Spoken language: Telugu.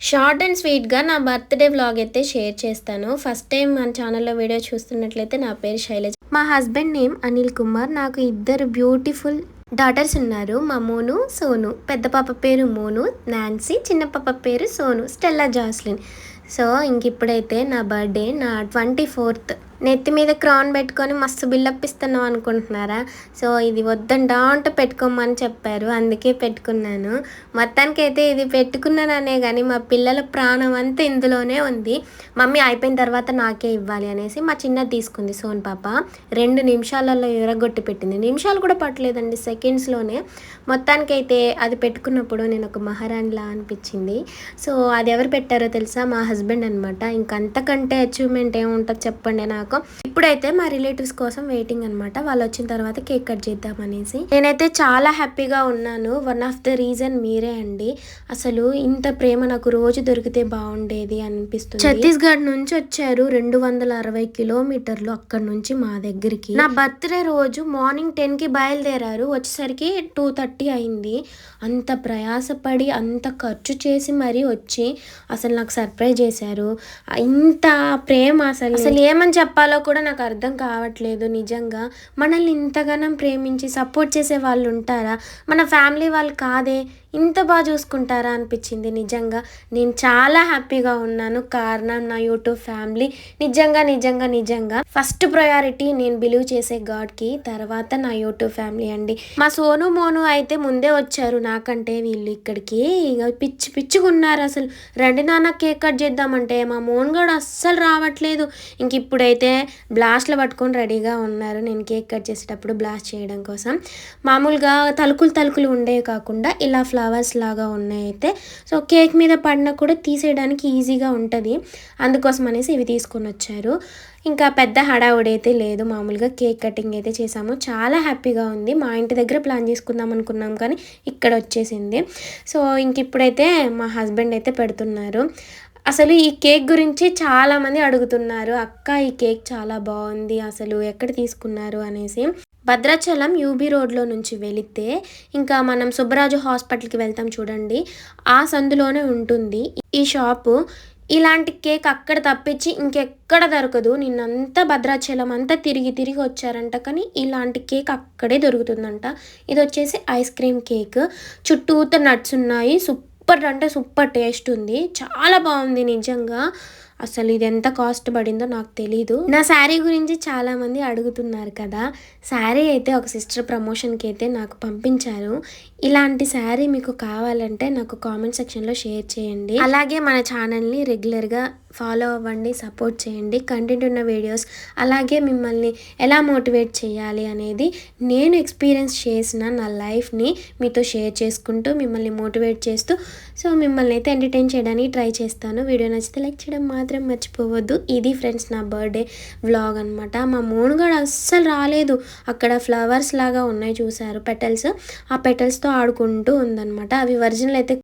షార్ట్ అండ్ స్వీట్గా నా బర్త్డే వ్లాగ్ అయితే షేర్ చేస్తాను. ఫస్ట్ టైం మన ఛానల్లో వీడియో చూస్తున్నట్లయితే నా పేరు శైలజ. మా హస్బెండ్ నేమ్ అనిల్ కుమార్. నాకు ఇద్దరు బ్యూటిఫుల్ డాటర్స్ ఉన్నారు. మా మోను సోను. పెద్ద పాప పేరు మోను నాన్సీ. చిన్న పాప పేరు సోను. స్టెల్లా జాస్లిన్. సో ఇంక ఇప్పుడైతే నా బర్త్డే నా ట్వంటీ ఫోర్త్ నెత్తి మీద క్రాన్ పెట్టుకొని మస్తు బిల్డప్ ఇస్తున్నాం అనుకుంటున్నారా? సో ఇది వద్దంటా అంటే పెట్టుకోమని చెప్పారు. అందుకే పెట్టుకున్నాను. మొత్తానికి అయితే ఇది పెట్టుకున్నాననే కానీ మా పిల్లల ప్రాణం అంతా ఇందులోనే ఉంది. మమ్మీ అయిపోయిన తర్వాత నాకే ఇవ్వాలి అనేసి మా చిన్న తీసుకుంది సోన్ పాప. రెండు నిమిషాలలో ఎరగొట్టి పెట్టింది. నిమిషాలు కూడా పట్టలేదండి సెకండ్స్లోనే. మొత్తానికి అయితే అది పెట్టుకున్నప్పుడు నేను ఒక మహారాణిలా అనిపించింది. సో అది ఎవరు పెట్టారో తెలుసా? మా హస్బెండ్ అనమాట ఇంకంతకంటే అచీవ్మెంట్ ఏముంటుంది చెప్పండి నాకు. poco. ఇప్పుడైతే మా రిలేటివ్స్ కోసం వెయిటింగ్ అనమాట వాళ్ళు వచ్చిన తర్వాత కేక్ కట్ చేద్దామనేసి. నేనైతే చాలా హ్యాపీగా ఉన్నాను. వన్ ఆఫ్ ద రీజన్ మీరే అండి. అసలు ఇంత ప్రేమ నాకు రోజు దొరికితే బాగుండేది అనిపిస్తుంది. ఛత్తీస్గఢ్ నుంచి వచ్చారు రెండు వందల అరవై కిలోమీటర్లు అక్కడ నుంచి మా దగ్గరికి. నా బర్త్డే రోజు మార్నింగ్ టెన్కి బయలుదేరారు. వచ్చేసరికి టూ థర్టీ అయింది. అంత ప్రయాసపడి అంత ఖర్చు చేసి మరీ వచ్చి అసలు నాకు సర్ప్రైజ్ చేశారు. ఇంత ప్రేమ అసలు. అసలు ఏమని చెప్పాలో కూడా నాకు అర్థం కావట్లేదు నిజంగా. మనల్ని ఇంతగానం ప్రేమించి సపోర్ట్ చేసే వాళ్ళు ఉంటారా? మన ఫ్యామిలీ వాళ్ళు కాదే? ఇంత బాగా చూసుకుంటారా అనిపించింది నిజంగా. నేను చాలా హ్యాపీగా ఉన్నాను. కారణం నా యూట్యూబ్ ఫ్యామిలీ. నిజంగా నిజంగా నిజంగా. ఫస్ట్ ప్రయారిటీ నేను బిలీవ్ చేసే గాడ్కి తర్వాత నా యూట్యూబ్ ఫ్యామిలీ అండి. మా సోను మోను అయితే ముందే వచ్చారు నాకంటే. వీళ్ళు ఇక్కడికి ఇక పిచ్చి పిచ్చుకున్నారు అసలు. రండి నాన్న కేక్ కట్ చేద్దామంటే. మా మోన్ కూడా అస్సలు రావట్లేదు. ఇంక ఇప్పుడైతే బ్లాస్ట్లు పట్టుకొని రెడీగా ఉన్నారు. నేను కేక్ కట్ చేసేటప్పుడు బ్లాస్ట్ చేయడం కోసం. మామూలుగా తలుకులు తలుకులు ఉండేవి కాకుండా ఇలా ఫ్లవర్స్ లాగా ఉన్నాయి అయితే. సో కేక్ మీద పడినా కూడా తీసేయడానికి ఈజీగా ఉంటుంది. అందుకోసం అనేసి ఇవి తీసుకొని వచ్చారు. ఇంకా పెద్ద హడావుడి అయితే లేదు. మామూలుగా కేక్ కటింగ్ అయితే చేసాము. చాలా హ్యాపీగా ఉంది. మా ఇంటి దగ్గర ప్లాన్ చేసుకుందాం అనుకున్నాం కానీ ఇక్కడ వచ్చేసింది. సో ఇంక ఇప్పుడైతే మా హస్బెండ్ అయితే పెడుతున్నారు. అసలు ఈ కేక్ గురించి చాలామంది అడుగుతున్నారు అక్క ఈ కేక్ చాలా బాగుంది అసలు ఎక్కడ తీసుకున్నారు? అనేసి. భద్రాచలం యూబీ రోడ్లో నుంచి వెళితే ఇంకా మనం సుబ్బరాజు హాస్పిటల్కి వెళ్తాం చూడండి. ఆ సందులోనే ఉంటుంది ఈ షాపు. ఇలాంటి కేక్ అక్కడ తప్పించి ఇంకెక్కడ దొరకదు. నిన్నంతా భద్రాచలం అంతా తిరిగి తిరిగి వచ్చారంట కానీ ఇలాంటి కేక్ అక్కడే దొరుకుతుందంట. ఇది వచ్చేసి ఐస్ క్రీమ్ కేక్. చుట్టూత నట్స్ ఉన్నాయి సూపర్ సూపర్ అంటే సూపర్ టేస్ట్ ఉంది. చాలా బాగుంది నిజంగా. అసలు ఇది ఎంత కాస్ట్ పడిందో నాకు తెలీదు. నా శారీ గురించి చాలా మంది అడుగుతున్నారు కదా. శారీ అయితే ఒక సిస్టర్ ప్రమోషన్కి అయితే నాకు పంపించారు. ఇలాంటి శారీ మీకు కావాలంటే నాకు కామెంట్ సెక్షన్లో షేర్ చేయండి. అలాగే మన ఛానల్ని రెగ్యులర్గా ఫాలో అవ్వండి సపోర్ట్ చేయండి. కంటెంట్ ఉన్న వీడియోస్ అలాగే మిమ్మల్ని ఎలా మోటివేట్ చేయాలి అనేది నేను ఎక్స్పీరియన్స్ చేసిన నా లైఫ్ని మీతో షేర్ చేసుకుంటూ మిమ్మల్ని మోటివేట్ చేస్తూ సో మిమ్మల్ని అయితే ఎంటర్టైన్ చేయడానికి ట్రై చేస్తాను. వీడియో నచ్చితే లైక్ చేయడం మాత్రం మర్చిపోవద్దు. ఇది ఫ్రెండ్స్ నా బర్త్డే వ్లాగ్ అనమాట మా మోనుగాడు అస్సలు రాలేదు. అక్కడ ఫ్లవర్స్ లాగా ఉన్నాయి చూసారు పెటల్స్ ఆ పెటల్స్తో ఆడుకుంటూ ఉందన్నమాట. అవి ఒరిజినల్ అయితే